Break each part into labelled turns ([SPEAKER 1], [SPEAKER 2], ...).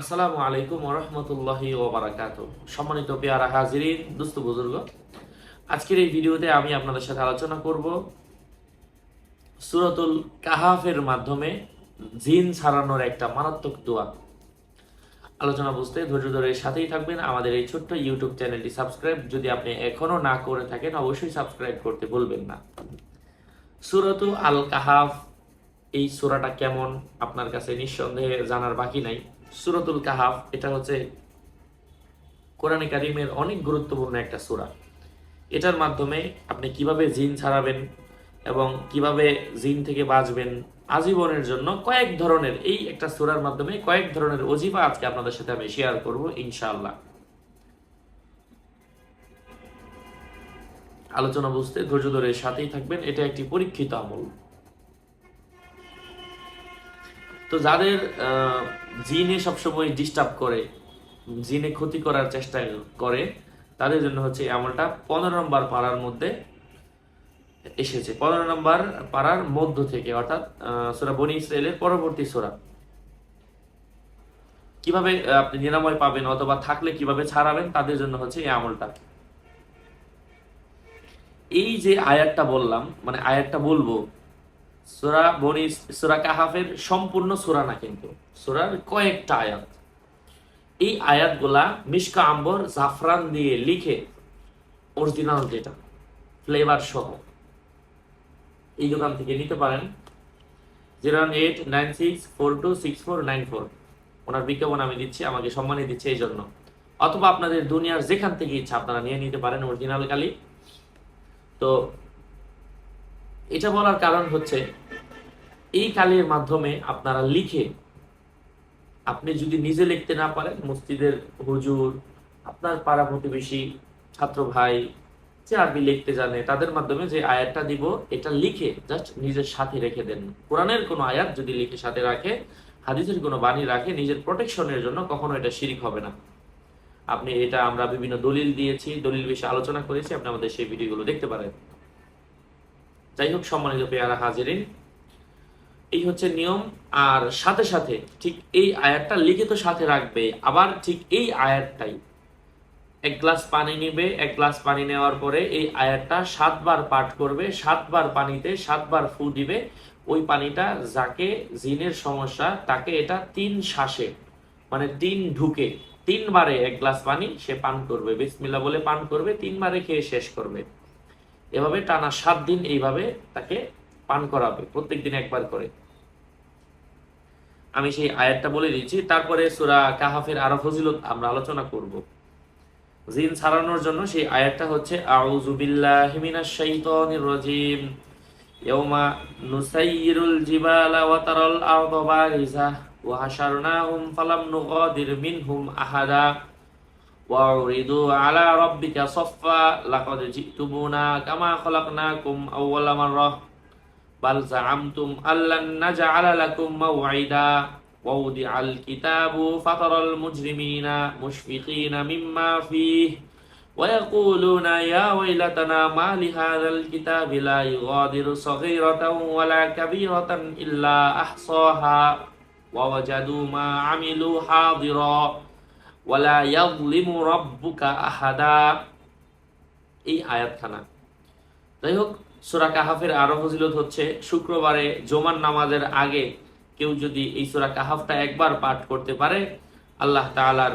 [SPEAKER 1] আসসালামু আলাইকুম রহমতুল্লাহি ওবরাকাত সম্মানিত পেয়ারা হাজিরিন, দুস্থ বুজুর্গ, আজকের এই ভিডিওতে আমি আপনাদের সাথে আলোচনা করব সুরতুল কাহাফের মাধ্যমে জিন ছাড়ানোর একটা মারাত্মক দোয়া। আলোচনা বুঝতে ধৈর্য ধরে সাথেই থাকবেন। আমাদের এই ছোট্ট ইউটিউব চ্যানেলটি সাবস্ক্রাইব যদি আপনি এখনও না করে থাকেন, অবশ্যই সাবস্ক্রাইব করতে বলবেন না। সুরতু আল কাহাফ, এই সুরাটা কেমন? আপনার কাছে নিঃসন্দেহে জানার বাকি নাই। সুরতুল কাহাফ, এটা হচ্ছে কোরআনে কারিমের অনেক গুরুত্বপূর্ণ একটা সুরা। এটার মাধ্যমে আপনি কীভাবে জিন ছাড়াবেন এবং কীভাবে জিন থেকে বাঁচবেন আজীবনের জন্য কয়েক ধরনের, এই একটা সুরার মাধ্যমে কয়েক ধরনের অজিফা আজকে আপনাদের সাথে আমি শেয়ার করব ইনশাআল্লাহ। আলোচনা বুঝতে ধৈর্য ধরে সাথেই থাকবেন, এটা একটি পরীক্ষিত আমল। তো যাদের জিনে সবসময় ডিস্টার্ব করে, জিনে ক্ষতি করার চেষ্টা করে, তাদের জন্য হচ্ছে এই আমলটা পনেরো নম্বর পাড়ার মধ্যে এসেছে। পনেরো নম্বর পাড়ার মধ্য থেকে, অর্থাৎ সোরা বনি ইসরায়েলের পরবর্তী সোরা। কীভাবে আপনি নিরাময় পাবেন অথবা থাকলে কীভাবে ছাড়াবেন, তাদের জন্য হচ্ছে এই আমলটা। এই যে আয়াতটা বললাম মানে আয়াতটা বলব সুরা বনি সুরা কাহাফের সম্পূর্ণ সুরা না কিন্তু, সুরার কয়েকটা আয়াত। এই আয়াতগুলা মিশকা আম্বর জাফরান দিয়ে লিখে অরিজিনাল যেটা ফ্লেভার সহ। এই দোকান থেকে নিতে পারেন। Zero eight nine six four two six four nine four. ওনার বিজ্ঞাপন আমি দিচ্ছি, আমাকে সম্মানই দিচ্ছে এই জন্য। অথবা আপনাদের দুনিয়ার যেখান থেকে ইচ্ছা আপনারা নিয়ে নিতে পারেন অরিজিনাল কালি। তো এটা বলার কারণ হচ্ছে, এই কালির মাধ্যমে আপনারা লিখে আপনি যদি নিজে লিখতে না পারেন, মসজিদের হুজুর, আপনার পাড়া প্রতিবেশী, ছাত্র ভাই, যে আরবি লিখতে জানে, তাদের মাধ্যমে যে আয়াতটা দিব, এটা লিখে জাস্ট নিজের সাথে রেখে দেন। কোরআনের কোনো আয়াত যদি লিখে সাথে রাখে, হাদিসের কোনো বাণী রাখে, নিজের প্রোটেকশনের জন্য কখনো এটা শিরিক হবে না। আপনি এটা আমরা বিভিন্ন দলিল দিয়েছি, দলিল বিষয়ে আলোচনা করেছি, আপনি আমাদের সেই ভিডিওগুলো দেখতে পারেন। যাই হোক, সম্মানিত পেয়ারা হাজিরিন, এই হচ্ছে নিয়ম। আর সাথে সাথে ঠিক এই আয়াতটা লিখিত সাথে রাখবে। আবার ঠিক এই আয়াতটাই এক গ্লাস পানি নিবে। এক গ্লাস পানি নেওয়ার পরে এই আয়াতটা সাতবার পাঠ করবে। সাতবার পানিতে সাতবার ফু দিবে। ওই পানিটা যাকে জিনের সমস্যা, তাকে এটা তিন শ্বাসে মানে তিন ঢুকে, তিনবারে এক গ্লাস পানি সে পান করবে। বিসমিল্লা বলে পান করবে, তিনবারে খেয়ে শেষ করবে। এভাবে টানা সাত দিন এইভাবে তাকে পান করাবে প্রত্যেক দিন একবার করে। আমি সেই আয়াতটা বলে দিচ্ছি তারপরে সুরা কাহাফের আরও ফজিলত আমরা আলোচনা করব। জিন ছাড়ানোর জন্য সেই আয়াতটা হচ্ছে আহাদা। وعرضوا على ربك صفا لقد جئتمونا كما خلقناكم أول مرة بل زعمتم أن لن نجعل لكم موعدا ووضع الكتاب فترى المجرمين مشفقين مما فيه ويقولون يا ويلتنا ما لهذا الكتاب لا يغادر صغيرة ولا كبيرة إلا أحصاها ووجدوا ما عملوا حاضرا ওয়ালা ইয়াযলিমু রাব্বুকা আহাদা। এই আয়াতখানা। যাই হোক সূরা কাহাফের আরও ফজিলত হচ্ছে, শুক্রবারে জোমান নামাজের আগে কেউ যদি এই সূরা কাহাফটা একবার পাঠ করতে পারে, আল্লাহ তাআলার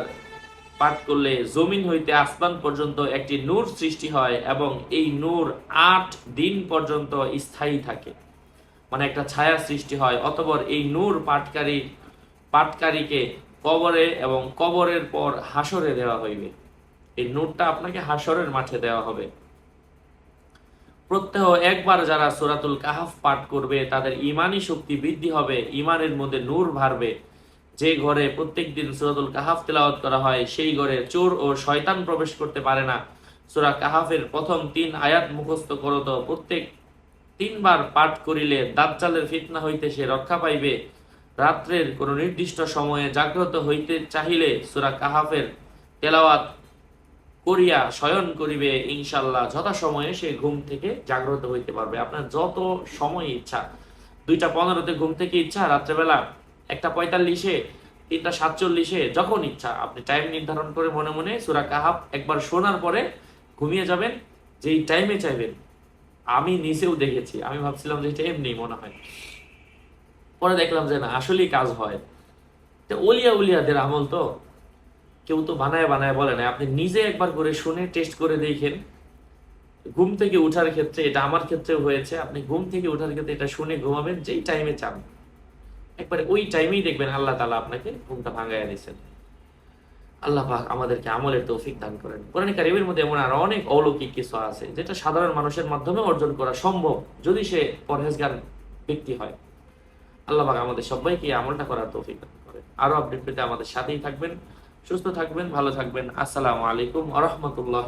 [SPEAKER 1] পাঠ করলে জমিন হইতে আসমান পর্যন্ত একটি নূর সৃষ্টি হয় এবং এই নূর আট দিন পর্যন্ত স্থায়ী থাকে। মানে একটা ছায়া সৃষ্টি হয়, অতঃপর এই নূর পাঠকারী পাঠকারীকে কবরে এবং কবরের পর হাসরে দেওয়া হইবে। এই নোটটা আপনাকে হাসরের মাঠে দেওয়া হবে। প্রত্যহ একবার যারা সুরাতুল কাহাফ পাঠ করবে, তাদের ইমানি শক্তি বৃদ্ধি হবে, ইমানের মধ্যে নূর ভারবে। যে ঘরে প্রত্যেক দিন সুরাতুল কাহাফ তেলাওয়াত করা হয়, সেই ঘরে চোর ও শয়তান প্রবেশ করতে পারে না। সুরা কাহাফের প্রথম তিন আয়াত মুখস্থ করত প্রত্যেক তিনবার পাঠ করিলে দাজ্জালের ফিতনা হইতে সে রক্ষা পাইবে। রাত্রের কোনো নির্দিষ্ট সময়ে জাগ্রত হইতে চাহিলে সুরা কাহাফের তেলাওয়াত করিয়া শয়ন করিবে ইনশাল্লাহ যথাসময়ে সে ঘুম থেকে জাগ্রত হইতে পারবে। আপনার যত সময় ইচ্ছা, দুইটা পনেরোতে ঘুম থেকে ইচ্ছা, রাত্রেবেলা একটা পঁয়তাল্লিশে, তিনটা সাতচল্লিশে, যখন ইচ্ছা, আপনি টাইম নির্ধারণ করে মনে মনে সুরা কাহাব একবার শোনার পরে ঘুমিয়ে যাবেন, যেই টাইমে চাইবেন। আমি নিজেও দেখেছি, আমি ভাবছিলাম যে এটা এমনি মনে হয়। পরে দেখলাম যে না, আসলেই কাজ হয়। তো ওলিয়া উলিয়াদের আমল তো, কেউ তো বানায় বানায় বলে না। আপনি নিজে একবার করে শুনে টেস্ট করে দেখেন। ঘুম থেকে উঠার ক্ষেত্রে এটা আমার ক্ষেত্রেও হয়েছে, আপনি ঘুম থেকে উঠার ক্ষেত্রে এটা শুনে ঘুমাবেন, যেই টাইমে চান। একবারে ওই টাইমেই দেখবেন আল্লাহ তালা আপনাকে ঘুমটা ভাঙাইয়া দিয়েছেন। আল্লাহ পাক আমাদেরকে আমলের তৌফিক দান করেন। কোরআন কারিমের মধ্যে এমন আরও অনেক অলৌকিক কিছু আছে, যেটা সাধারণ মানুষের মাধ্যমে অর্জন করা সম্ভব, যদি সে পরহেজগার ব্যক্তি হয়। আল্লাহ আমাদের সবাইকে আমলটা করার তৌফিক করেন আরও আপডেট পেতে আমাদের সাথেই থাকবেন, সুস্থ থাকবেন, ভালো থাকবেন। আসসালামু আলাইকুম আ রহমতুল্লাহ